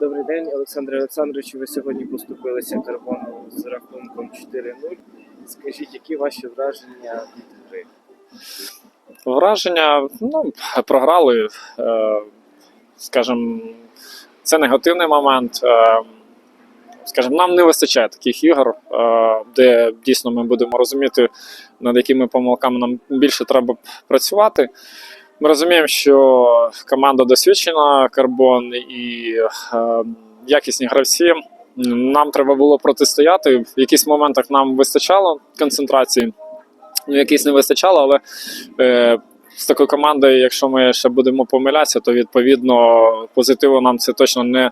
Добрий день, Олександр Олександрович. Ви сьогодні поступилися карбону з рахунком 4-0. Скажіть, які ваші враження від гри? Враження, ну, програли, е, скажімо, це негативний момент. Е, скажімо, нам не вистачає таких ігор, е, де дійсно ми будемо розуміти, над якими помилками нам більше треба працювати. Ми розуміємо, що команда досвідчена, карбон і е, якісні гравці. Нам треба було протистояти. В якихось моментах нам вистачало концентрації, в якихось не вистачало, але е, з такою командою, якщо ми ще будемо помилятися, то відповідно позитиву нам це точно не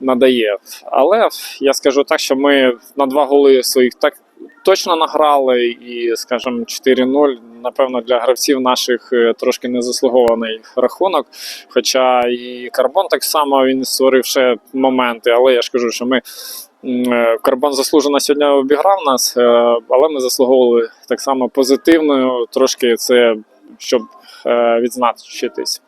надає. Але я скажу так, що ми на два голи своїх так точно награли, і, скажімо, 4-0, напевно, для гравців наших е, трошки незаслугований рахунок. Хоча і Карбон так само він створив ще моменти, але я ж кажу, що ми. е, Карбон заслужено сьогодні обіграв нас, е, але ми заслуговували так само позитивною, трошки це щоб відзначитись.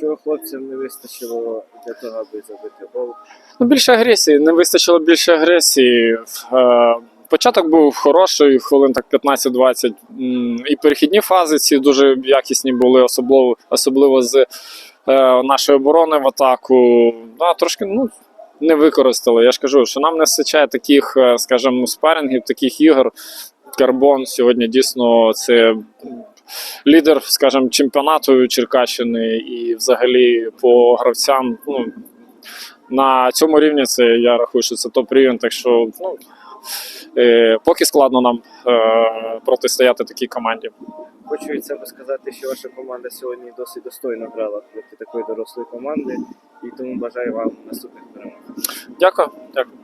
Чого хлопцям не вистачило для того, аби забити гол? Ну, більше агресії, не вистачило більше агресії. Початок був хороший, хвилин так 15-20. І перехідні фази ці дуже якісні були, особливо, особливо з е, нашої оборони в атаку. Да, трошки ну, не використали. Я ж кажу, що нам не вистачає таких, е, скажімо, спарингів, таких ігор. Карбон сьогодні дійсно це лідер, скажімо, чемпіонату Черкащини і взагалі по гравцям. Ну, на цьому рівні це я рахую, що це топ рівень. Так що ну, поки складно нам е, протистояти такій команді. Хочу від себе сказати, що ваша команда сьогодні досить достойно грала проти такої дорослої команди, і тому бажаю вам наступних перемог. Дякую. Дякую.